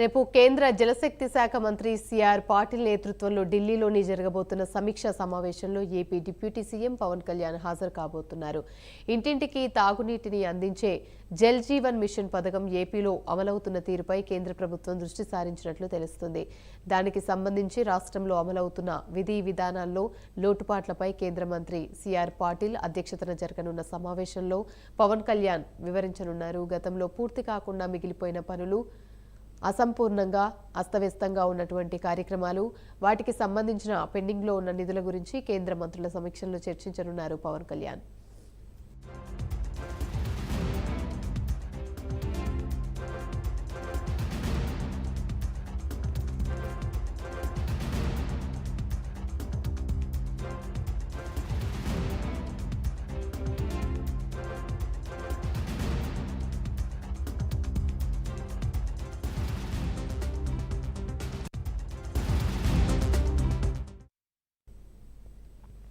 రేపు కేంద్ర జలశక్తి శాఖ మంత్రి సిఆర్ పాటిల్ నేతృత్వంలో ఢిల్లీలోని జరగబోతున్న సమీక్షా సమావేశంలో AP deputy CM Pawan Kalyan హాజరు కాబోతున్నారు. ఇంటింటికి తాగునీటిని అందించే జల్ జీవన్ మిషన్ పథకం ఏపీలో అమలవుతున్న తీరుపై కేంద్ర ప్రభుత్వం దృష్టి సారించినట్లు తెలుస్తుంది. దానికి సంబంధించి రాష్ట్రంలో అమలవుతున్న విధి విధానాల్లో లోటుపాట్లపై కేంద్ర మంత్రి సిఆర్ పాటిల్ అధ్యక్షతన జరగనున్న సమావేశంలో పవన్ కళ్యాణ్ వివరించనున్నారు. గతంలో పూర్తి కాకుండా మిగిలిపోయిన పనులు అసంపూర్ణంగా అస్తవ్యస్తంగా ఉన్నటువంటి కార్యక్రమాలు వాటికి సంబంధించిన పెండింగ్లో ఉన్న నిధుల గురించి కేంద్ర మంత్రుల సమీక్షల్లో చర్చించనున్నారు పవన్ కళ్యాణ్.